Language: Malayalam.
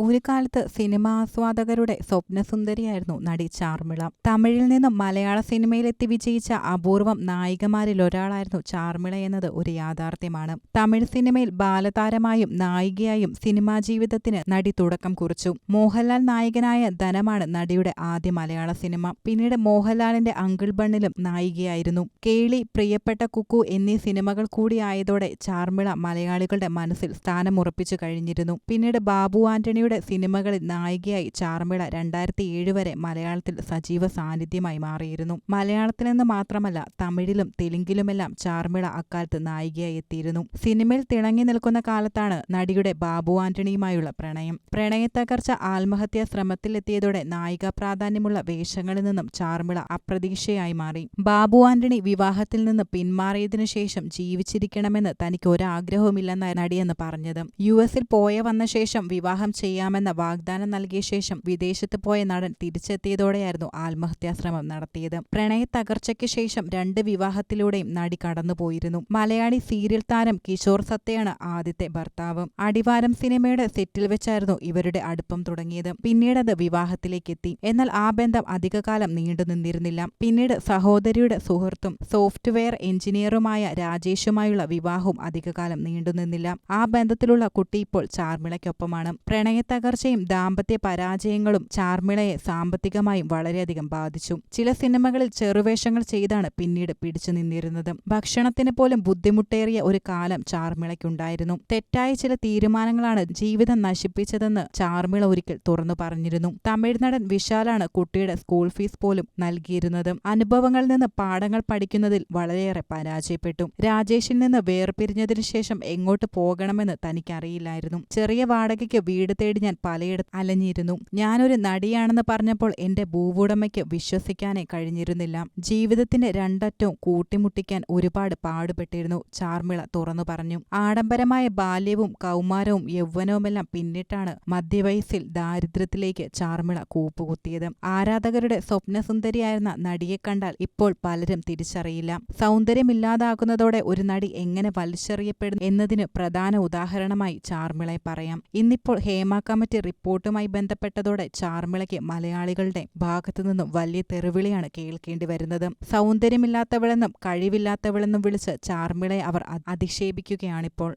ഒരു കാലത്ത് സിനിമാ ആസ്വാദകരുടെ സ്വപ്നസുന്ദരിയായിരുന്നു നടി ചാർമിള. തമിഴിൽ നിന്നും മലയാള സിനിമയിലെത്തി വിജയിച്ച അപൂർവം നായികമാരിൽ ഒരാളായിരുന്നു ചാർമിള എന്നത് ഒരു യാഥാർത്ഥ്യമാണ്. തമിഴ് സിനിമയിൽ ബാലതാരമായും നായികയായും സിനിമാ ജീവിതത്തിന് നടി തുടക്കം കുറിച്ചു. മോഹൻലാൽ നായകനായ ധനമാണ് നടിയുടെ ആദ്യ മലയാള സിനിമ. പിന്നീട് മോഹൻലാലിന്റെ അങ്കിൾ ബണ്ണിലും നായികയായിരുന്നു. കേളി പ്രിയപ്പെട്ട കുക്കു എന്നീ സിനിമകൾ കൂടിയായതോടെ ചാർമിള മലയാളികളുടെ മനസ്സിൽ സ്ഥാനമുറപ്പിച്ചു കഴിഞ്ഞിരുന്നു. പിന്നീട് ബാബു ആന്റണിയുടെ സിനിമകളിൽ നായികയായി ചാർമിള രണ്ടായിരത്തി ഏഴ് വരെ മലയാളത്തിൽ സജീവ സാന്നിധ്യമായി മാറിയിരുന്നു. മലയാളത്തിൽ നിന്ന് മാത്രമല്ല തമിഴിലും തെലുങ്കിലുമെല്ലാം ചാർമിള അക്കാലത്ത് നായികയായി എത്തിയിരുന്നു. സിനിമയിൽ തിളങ്ങി നിൽക്കുന്ന കാലത്താണ് നടിയുടെ ബാബു ആന്റണിയുമായുള്ള പ്രണയം. പ്രണയത്തകർച്ച ആത്മഹത്യാ ശ്രമത്തിലെത്തിയതോടെ നായിക പ്രാധാന്യമുള്ള വേഷങ്ങളിൽ നിന്നും ചാർമിള അപ്രതീക്ഷയായി മാറി. ബാബു ആന്റണി വിവാഹത്തിൽ നിന്ന് പിന്മാറിയതിനു ശേഷം ജീവിച്ചിരിക്കണമെന്ന് തനിക്ക് ഒരാഗ്രഹവുമില്ലെന്ന നടിയെന്ന് പറഞ്ഞത്. യു എസിൽ പോയ വന്ന ശേഷം വിവാഹം ചെയ്യാമെന്ന വാഗ്ദാനം നൽകിയ ശേഷം വിദേശത്ത് പോയ നടൻ തിരിച്ചെത്തിയതോടെയായിരുന്നു ആത്മഹത്യാശ്രമം നടത്തിയത്. പ്രണയ തകർച്ചയ്ക്ക് ശേഷം രണ്ട് വിവാഹത്തിലൂടെയും നടി കടന്നുപോയിരുന്നു. മലയാളി സീരിയൽ താരം കിഷോർ സത്യയാണ് ആദ്യത്തെ ഭർത്താവ്. അടിവാരം സിനിമയുടെ സെറ്റിൽ വെച്ചായിരുന്നു ഇവരുടെ അടുപ്പം തുടങ്ങിയത്. പിന്നീട് പിന്നീടത് വിവാഹത്തിലേക്കെത്തി. എന്നാൽ ആ ബന്ധം അധികകാലം നീണ്ടു നിന്നിരുന്നില്ല. പിന്നീട് സഹോദരിയുടെ സുഹൃത്തും സോഫ്റ്റ്വെയർ എഞ്ചിനീയറുമായ രാജേഷുമായുള്ള വിവാഹവും അധികകാലം നീണ്ടുനിന്നില്ല ആ ബന്ധത്തിലുള്ള കുട്ടി ഇപ്പോൾ ചാർമിളയ്ക്കൊപ്പമാണ്. പ്രണയത്തകർച്ചയും ദാമ്പത്യ പരാജയങ്ങളും ചാർമിളയെ സാമ്പത്തികമായും വളരെയധികം ബാധിച്ചു. ചില സിനിമകളിൽ ചെറുവേഷങ്ങൾ ചെയ്താണ് പിന്നീട് പിടിച്ചു നിന്നിരുന്നത്. ഭക്ഷണത്തിന് പോലും ബുദ്ധിമുട്ടേറിയ ഒരു കാലം ചാർമിളയ്ക്കുണ്ടായിരുന്നു. തെറ്റായ ചില തീരുമാനങ്ങളാണ് ജീവിതം നശിപ്പിച്ചതെന്ന് ചാർമിള ഒരിക്കൽ തുറന്നു പറഞ്ഞിരുന്നു. തമിഴ്നടൻ വിശാലാണ് കുട്ടിയുടെ സ്കൂൾ ഫീസ് പോലും നൽകിയിരുന്നത്. അനുഭവങ്ങളിൽ നിന്ന് പാഠങ്ങൾ പഠിക്കുന്നതിൽ വളരെയേറെ പരാജയപ്പെട്ടു. രാജേഷിൽ നിന്ന് വേർപിരിഞ്ഞതിനു ശേഷം എങ്ങോട്ട് പോകണമെന്ന് തനിക്കറിയില്ലായിരുന്നു. ചെറിയ വാടകയ്ക്ക് വീട് തേടി ഞാൻ പലയിടത്ത് അലഞ്ഞിരുന്നു. ഞാനൊരു നടിയാണെന്ന് പറഞ്ഞപ്പോൾ എന്റെ ഭൂവുടമയ്ക്ക് വിശ്വസിക്കാനേ കഴിഞ്ഞിരുന്നില്ല. ജീവിതത്തിന്റെ രണ്ടറ്റവും കൂട്ടിമുട്ടിക്കാൻ ഒരുപാട് പാടുപെട്ടിരുന്നു ചാർമിള തുറന്നു പറഞ്ഞു. ആഡംബരമായ ബാല്യവും കൗമാരവും യൗവനവുമെല്ലാം പിന്നിട്ടാണ് മധ്യവയസ്സിൽ ദാരിദ്ര്യത്തിലേക്ക് ചാർമിള കൂപ്പുകുത്തിയത്. ആരാധകരുടെ സ്വപ്നസുന്ദരിയായിരുന്ന നടിയെ കണ്ടാൽ ഇപ്പോൾ പലരും തിരിച്ചറിയില്ല. സൗന്ദര്യമില്ലാതാകുന്നതോടെ ഒരു നടി എങ്ങനെ വലിച്ചെറിയപ്പെടുന്നു എന്നതിന് പ്രധാന ഉദാഹരണമായി ചാർമിളയെ പറയാം. ഇന്നിപ്പോൾ ഹേമ കമ്മിറ്റി റിപ്പോർട്ടുമായി ബന്ധപ്പെട്ടതോടെ ചാർമിളയ്ക്ക് മലയാളികളുടെ ഭാഗത്തുനിന്നും വലിയ തെറിവിളിയാണ് കേൾക്കേണ്ടി വരുന്നത്. സൗന്ദര്യമില്ലാത്തവളെന്നും കഴിവില്ലാത്തവളെന്നും വിളിച്ച് ചാർമിളയെ അവർ അധിക്ഷേപിക്കുകയാണിപ്പോൾ.